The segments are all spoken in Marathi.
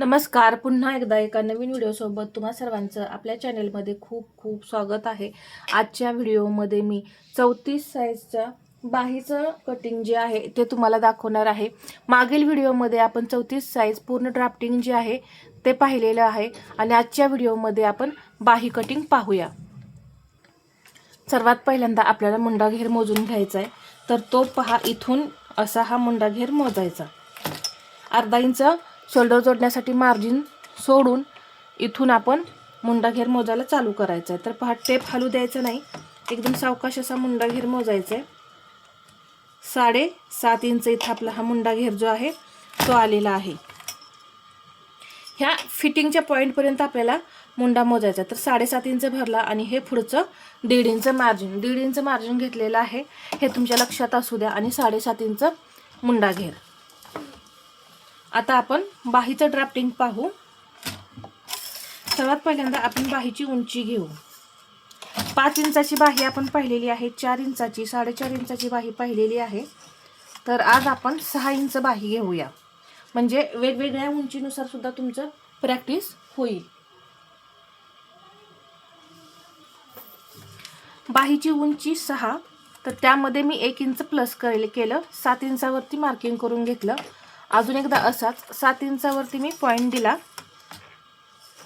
नमस्कार. पुन्हा एकदा एका नवीन व्हिडिओसोबत तुम्हा सर्वांचं आपल्या चॅनेलमध्ये खूप खूप स्वागत आहे. आजच्या व्हिडिओमध्ये मी चौतीस साईजचं बाहीचं कटिंग जे आहे ते तुम्हाला दाखवणार आहे. मागील व्हिडिओमध्ये आपण चौतीस साईज पूर्ण ड्राफ्टिंग जे आहे ते पाहिलेलं आहे आणि आजच्या व्हिडिओमध्ये आपण बाही कटिंग पाहूया. सर्वात पहिल्यांदा आपल्याला मुंडा घेर मोजून घ्यायचा आहे. तर तो पहा इथून असा हा मुंडा घेर मोजायचा. अर्धा इंच शोल्डर जोडण्यासाठी मार्जिन सोडून इथून आपण मुंडा घेर मोजायला चालू करायचं आहे तर पहा टेप हलू द्यायचं नाही. एकदम सावकाश असा मुंडा घेर मोजायचा आहे साडेसात इंच इथं आपला हा मुंडा घेर जो आहे तो आलेला आहे. ह्या फिटिंगच्या पॉईंटपर्यंत आपल्याला मुंडा मोजायचा तर साडेसात इंच भरला आणि हे पुढचं दीड इंच मार्जिन दीड इंच मार्जिन घेतलेलं आहे. हे तुमच्या लक्षात असू द्या आणि साडेसात इंच मुंडा घेर. आता आपण बाहीचं ड्राफ्टिंग पाहू. सर्वात पहिल्यांदा आपण बाहीची उंची घेऊ. पाच इंचाची बाही आपण पाहिलेली आहे चार इंचाची साडेचार इंचाची बाही पाहिलेली आहे. तर आज आपण सहा इंच बाही घेऊया. म्हणजे वेगवेगळ्या उंचीनुसार सुद्धा तुमचं प्रॅक्टिस होईल. बाहीची उंची सहा तर त्यामध्ये मी एक इंच प्लस करेल केलं. सात इंचावरती मार्किंग करून घेतलं. अजून एकदा असाच. सात इंचावरती मी पॉईंट दिला.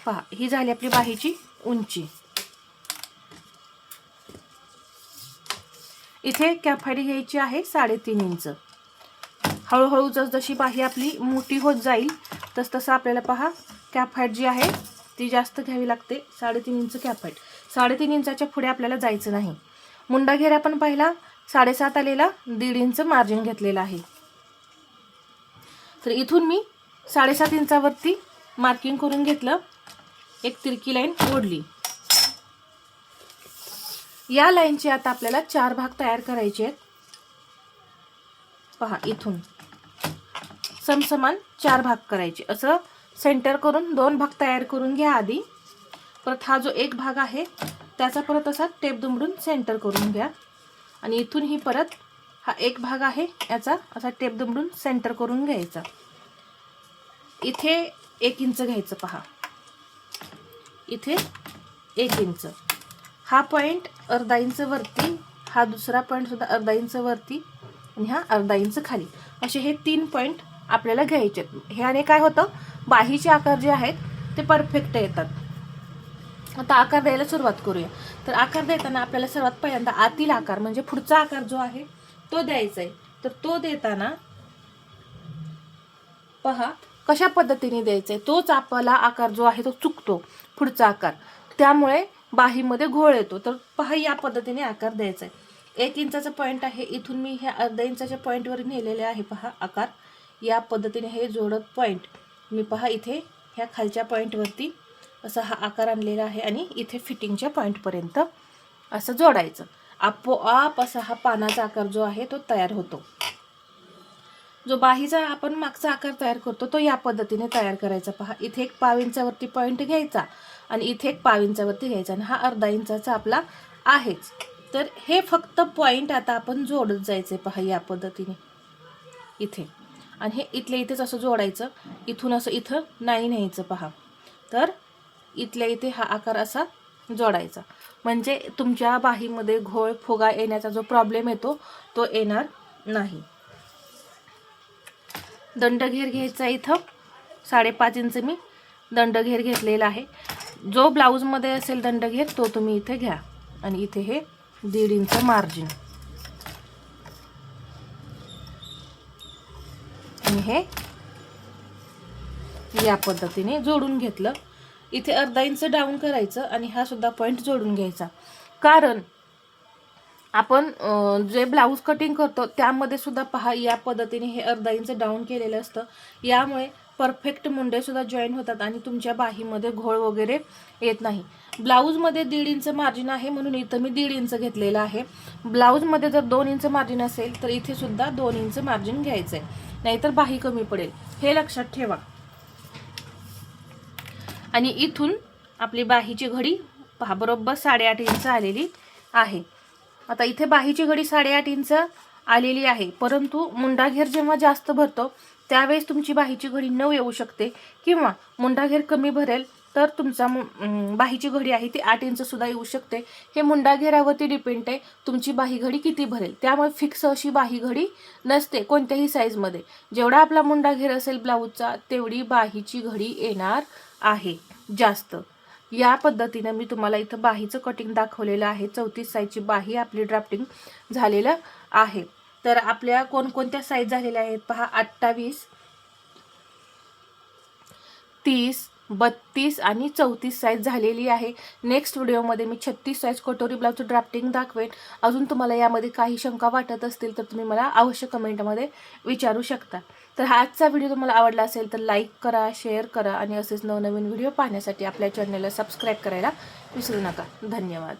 पहा ही झाली आपली बाहीची उंची. इथे कॅफाडी घ्यायची आहे साडेतीन इंच. हळूहळू जसजशी बाही आपली मोठी होत जाईल तस तसं आपल्याला पहा कॅफाट जी आहे ती जास्त घ्यावी लागते. साडेतीन इंच कॅफाट साडेतीन इंचाच्या पुढे आपल्याला जायचं नाही. मुंडा घेरा पण पहिला साडेसात आलेला दीड इंच मार्जिन घेतलेला आहे. तर इथून मी साडेसात इंचावरती मार्किंग करून घेतलं. एक तिरकी लाईन ओढली. या लाईनचे आता आपल्याला चार भाग तयार करायचे आहेत. पहा इथून. समसमान चार भाग करायचे. असं सेंटर करून दोन भाग तयार करून घ्या आधी. परत हा जो एक भाग आहे त्याचा परत असा टेप दुमडून सेंटर करून घ्या. आणि इथून ही परत हा एक भाग आहे याचा. असा टेप दुमडून सेंटर करून घ्यायचा. इथे एक इंच घ्यायचं पहा. इथे एक इंच. हा पॉईंट अर्धा इंच वरती हा दुसरा पॉईंट सुद्धा अर्धा इंच वरती आणि हा अर्धा इंच खाली. असे हे तीन पॉईंट आपल्याला घ्यायचे आहेत. ह्याने काय होतं? बाहीचे आकार जे आहेत ते परफेक्ट येतात. आता आकार द्यायला सुरुवात करूया. तर आकार देताना आपल्याला सर्वात पहिल्यांदा आतील आकार म्हणजे पुढचा आकार जो आहे तो द्यायचा आहे तर तो देताना पहा कशा पद्धतीने द्यायचा आहे तोच आपला आकार जो आहे तो चुकतो पुढचा आकार. त्यामुळे बाहीमध्ये घोळ येतो. तर पहा या पद्धतीने आकार द्यायचा आहे एक इंचाचा पॉईंट आहे. इथून मी ह्या अर्धा इंचाच्या पॉईंटवर नेलेले आहे पहा आकार. या पद्धतीने हे जोडत पॉईंट मी पहा इथे ह्या खालच्या पॉईंटवरती असा हा आकार आणलेला आहे आणि इथे फिटिंगच्या पॉईंटपर्यंत असं जोडायचं. आपोआप असा हा पानाचा आकार जो आहे तो तयार होतो. जो बाहीचा आपण मागचा आकार तयार करतो तो या पद्धतीने तयार करायचा. पहा इथे एक पाव इंचावरती पॉईंट घ्यायचा आणि इथे एक पाव इंचावरती घ्यायचा आणि हा अर्धा इंचाचा आपला आहेच. तर हे फक्त पॉईंट आता आपण जोडत जायचे पहा या पद्धतीने. इथे. आणि हे इथल्या इथेच असं जोडायचं. इथून असं इथं नाही न्यायचं पहा. तर इथल्या इथे हा आकार असा जोडायचा. म्हणजे तुमच्या बाहीमध्ये घोळ फुगा येण्याचा जो प्रॉब्लेम येतो तो येणार नाही. दंडघेर घ्यायचा इथं. साडेपाच इंच मी दंडघेर घेतलेला आहे. जो ब्लाऊजमध्ये असेल दंडघेर तो तुम्ही इथे घ्या. आणि इथे हे दीड इंच मार्जिन आणि हे या पद्धतीने जोडून घेतलं. इथे अर्धा इंच डाऊन करायचं आणि हा सुद्धा पॉईंट जोडून घ्यायचा. कारण आपण जे ब्लाऊज कटिंग करतो त्यामध्ये सुद्धा पहा या पद्धतीने हे अर्धा इंच डाऊन केलेलं असतं. यामुळे परफेक्ट मुंडे सुद्धा जॉईन होतात आणि तुमच्या बाहीमध्ये घोळ वगैरे येत नाही. ब्लाऊजमध्ये दीड इंच मार्जिन आहे म्हणून इथं मी दीड इंच घेतलेलं आहे. ब्लाऊजमध्ये जर दोन इंच मार्जिन असेल तर इथे सुद्धा दोन इंच मार्जिन घ्यायचं आहे नाहीतर बाही कमी पडेल. हे लक्षात ठेवा. आणि इथून आपली बाहीची घडी पहा बरोबर साडेआठ इंच आलेली आहे. आता इथे बाहीची घडी साडेआठ इंच आलेली आहे. परंतु मुंडाघेर जेव्हा जास्त भरतो त्यावेळेस तुमची बाहीची घडी न येऊ शकते किंवा मुंडाघेर कमी भरेल तर तुमचा मु- बाहीची घडी आहे ती आठ इंचसुद्धा येऊ शकते. हे मुंडाघेरावरती डिपेंड आहे तुमची बाही घडी किती भरेल. त्यामुळे फिक्स अशी बाही घडी नसते कोणत्याही साईजमध्ये जेवढा आपला मुंडाघेर असेल ब्लाऊजचा तेवढी बाहीची घडी येणार आहे. जास्त. या पद्धतीनं मी तुम्हाला इथं बाहीचं कटिंग दाखवलेलं आहे. चौतीस साईजची बाही आपली ड्राफ्टिंग झालेलं आहे. तर आपल्या कोणकोणत्या साईज झालेल्या आहेत पहा? अठ्ठावीस तीस बत्तीस आणि चौतीस साईज झालेली आहे. नेक्स्ट व्हिडिओमध्ये मी छत्तीस साईज कटोरी ब्लाउज ड्राफ्टिंग दाखवेन. अजून तुम्हाला यामध्ये काही शंका वाटत असतील तर तुम्ही मला अवश्य कमेंटमध्ये विचारू शकता. तर हा आजचा व्हिडिओ तुम्हाला आवडला असेल तर लाईक करा शेअर करा आणि असेच नवनवीन व्हिडिओ पाहण्यासाठी आपल्या चॅनलला सबस्क्राईब करायला विसरू नका. धन्यवाद.